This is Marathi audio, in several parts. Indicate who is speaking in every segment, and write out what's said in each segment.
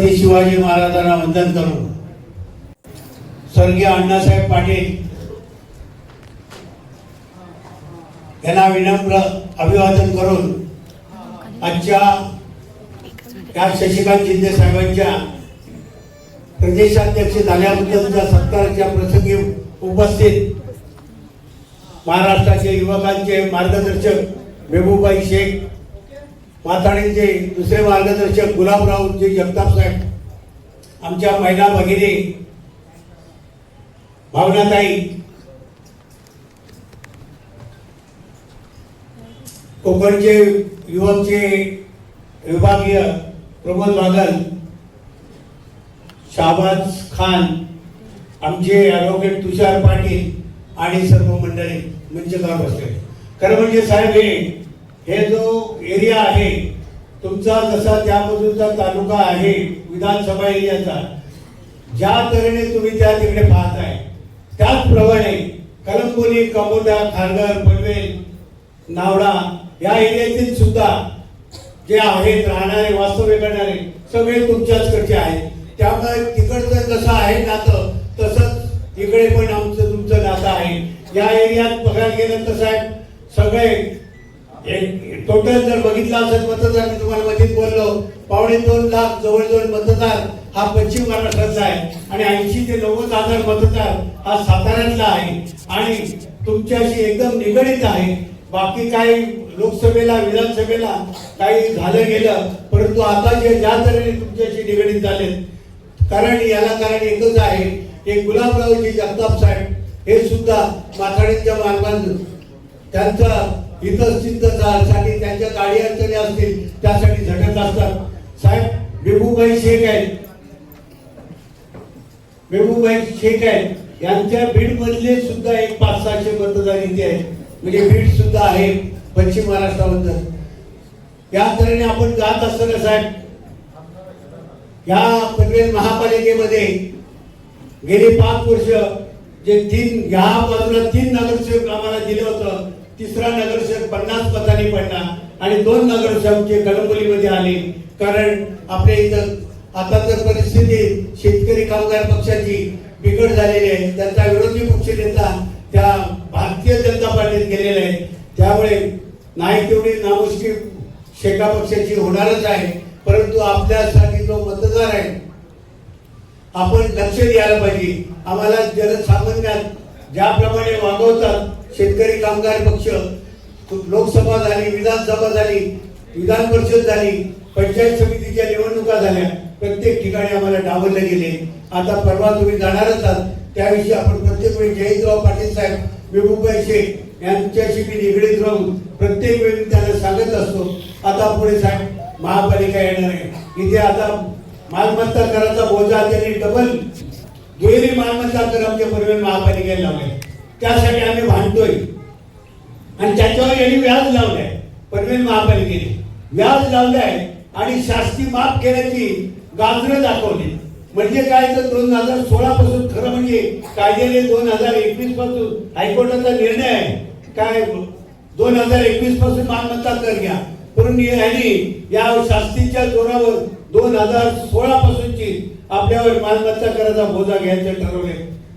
Speaker 1: छत्रपती शिवाजी महाराजांना वंदन करून स्वर्गीय अण्णासाहेब पाटील यांना विनम्र अभिवादन करून आजच्या या शशिकांत शिंदे साहेबांच्या प्रदेशाध्यक्ष झाल्याबद्दलच्या सत्काराच्या प्रसंगी उपस्थित महाराष्ट्राचे युवकांचे मार्गदर्शक मेहबूबाई शेख माथाडींचे दुसरे मार्गदर्शक गुलाबरावजी जगताप साहेब आमच्या महिला भगिनी भावनाताई कोकणचे युवकचे विभागीय प्रमोद बागल शाहबाज खान आमचे ॲडव्होकेट तुषार पाटील आणि सर्व मंडळी मंचकावर बसले खरं म्हणजे साहेब हे हे जो एरिया आहे तुमचा जसा त्या बाजूचा तालुका आहे विधानसभा एरियाचा ज्या तऱ्हेने तुम्ही त्या तिकडे पाहताय त्याचप्रमाणे कलंबोली कमोदा खारघर पनवेल नावडा या एरियातील सुद्धा जे आहेत राहणारे वास्तव्य करणारे सगळे तुमच्याचकडचे आहेत. त्यामुळे तिकडचं जसं आहे नातं तसंच इकडे पण आमचं तुमचं नातं आहे. या एरियात बघायला गेलं तर साहेब सगळे टोटल जर बघितलं असेल मतदार मी तुम्हाला मधीत बोललो पावणे दोन लाख जवळजवळ मतदार हा पश्चिम महाराष्ट्राचा आहे. आणि ऐंशी ते नव्वद हजार मतदार हा साताऱ्यातला आहे. आणि तुमच्याशी एकदम निगडीत आहे. बाकी काही लोकसभेला विधानसभेला काही झालं गेलं परंतु आता जे ज्या तऱ्हेने तुमच्याशी निगडीत झाले कारण याला कारण एकच आहे. हे गुलाबरावजी जगताप साहेब हे सुद्धा माथाडींच्या मार्गात त्यांचा हितचिंतसाठी त्यांच्या गाडी अडचणी असतील त्यासाठी झटत असतात. साहेब बेबूबाई शेख आहेत. बेबूबाई शेख आहेत. यांच्या बीड मधले सुद्धा एक पाच सहाशे मतदार इथे आहेत. म्हणजे बीड सुद्धा आहे पश्चिम महाराष्ट्राबद्दल. या तऱ्हेने आपण जात असताना साहेब? या पनवेल महापालिकेमध्ये गेली पाच वर्ष जे तीन ह्या बाजूला तीन नगरसेवक आम्हाला दिलं होतं. तिसरा नगरसेवक पन्नास मतांनी पडला आणि दोन नगरसेवक जे कळंबोलीमध्ये आले. कारण आपल्या इथं आता तर परिस्थिती शेतकरी कामगार पक्षाची बिघड झालेली आहे. त्यांचा विरोधी पक्ष नेता त्या भारतीय जनता पार्टीत गेलेले आहे. त्यामुळे नाही तेवढी नामुष्की शेका पक्षाची होणारच आहे. परंतु आपल्यासाठी जो मतदार आहे. आपण लक्ष द्यायला पाहिजे. आम्हाला जनसामान्यात ज्याप्रमाणे वागवतात शेतकरी कामगार पक्ष लोकसभा झाली विधानसभा झाली विधान परिषद झाली पंचायत समितीच्या निवडणुका झाल्या प्रत्येक ठिकाणी आम्हाला डावलले गेले. आता परवा तुम्ही जाणार असाल त्याविषयी आपण प्रत्येक वेळी जयंतराव पाटील साहेब मेहबूबाई शेख यांच्याशी मी निगडीत राहून प्रत्येक वेळी त्यांना सांगत असतो. आता पुढे साहेब महापालिका येणार आहे. इथे आता मालमत्ता कराचा बोजा त्यांनी डबल दुहेरी मालमत्ता कर आमच्या पनवेल महापालिकेला लावले. त्यासाठी आम्ही भांडतोय. आणि त्याच्यावर यांनी व्याज लावलंय. पनवेल महापालिकेने. व्याज लावलंय आणि शास्ती माफ केल्याची गाजरं दाखवली. म्हणजे काय तर दोन हजार सोळा पासून खरं म्हणजे कायद्याने दोन हजार एकवीसपासून हायकोर्टाचा निर्णय आहे. काय? दोन हजार एकवीसपासून मालमत्ता कर घ्या. परंतु यांनी या शास्तीच्या जोरावर दोन हजार सोळा पासूनची आपल्यावर मालमत्ता करायचा बोजा घ्यायचं ठरवले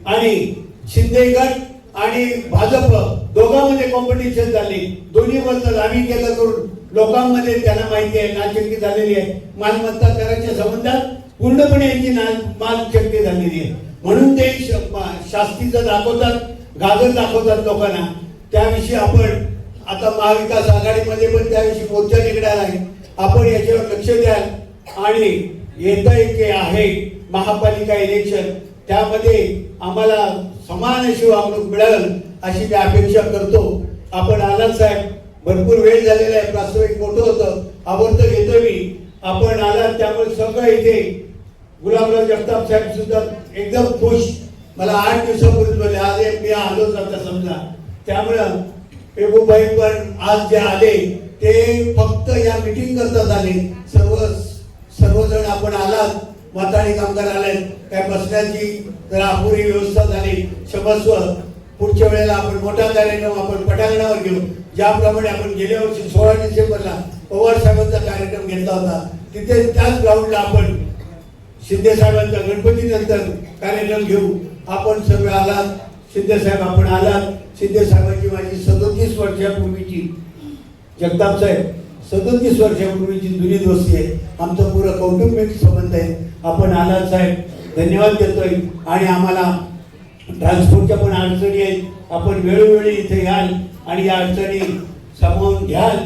Speaker 1: आणि शिंदे गट आणि भाजप दोघांमध्ये कॉम्पिटिशन झाली. दोन्ही बद्दल आम्ही केलं करून लोकांमध्ये त्यांना माहिती आहे नाचक्की झालेली आहे. मालमत्ता कराच्या संबंधात पूर्णपणे यांची ना मालचक्की झालेली आहे. म्हणून ते श- मा- शास्तीचं दाखवतात गाजर दाखवतात लोकांना त्याविषयी आपण आता महाविकास आघाडीमध्ये पण त्याविषयी मोर्चा निघणार आहे. आपण याच्यावर लक्ष द्याल. आणि येत आहे महापालिका इलेक्शन त्यामध्ये आम्हाला समान अशी वागणूक मिळेल अशी मी अपेक्षा करतो. आपण आलात साहेब. भरपूर वेळ झालेला आहे. प्रास्ताविक मोठं होतं. आवडतं घेतो मी. आपण आलात त्यामुळे सगळं इथे गुलाबराव जगताप साहेब सुद्धा एकदम खुश. मला आठ दिवसापूर्वी बोलले आज एक मी आलोच आता समजा. त्यामुळं पेबूबाई पण आज जे आले ते फक्त या मिटिंग करता आले. सर्व सर्वजण आपण आलात. माताळी कामगार आले काय बसण्याची जरा अपुरी व्यवस्था झाली क्षमस्व पुढच्या वेळेला आपण मोठा कार्यक्रम आपण पटांगणावर घेऊ. ज्याप्रमाणे आपण गेल्या वर्षी सोळा डिसेंबरला पवार साहेबांचा कार्यक्रम घेतला होता तिथे त्याच ग्राउंडला आपण शिंदे साहेबांचा गणपती नंतर कार्यक्रम घेऊ. आपण सगळे आलात. शिंदे साहेब आपण आलात. शिंदे साहेबांची माझी सदोतीस वर्षापूर्वीची जगताप साहेब सदोतीस वर्षापूर्वीची जुनी दोस्ती आहे आमचा पुरा कौटुंबिक संबंध आहे. आपण आलात साहेब धन्यवाद देतोय. आणि आम्हाला ट्रान्सपोर्टच्या पण अडचणी आहेत. आपण वेळोवेळी इथे याल आणि या अडचणी सामावून घ्याल.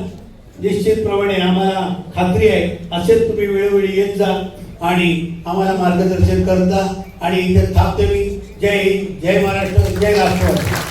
Speaker 1: निश्चितप्रमाणे आम्हाला खात्री आहे. असेच तुम्ही वेळोवेळी येत जा आणि आम्हाला मार्गदर्शन करता. आणि इथे थांबते मी. जय हिंद जय महाराष्ट्र जय राष्ट्र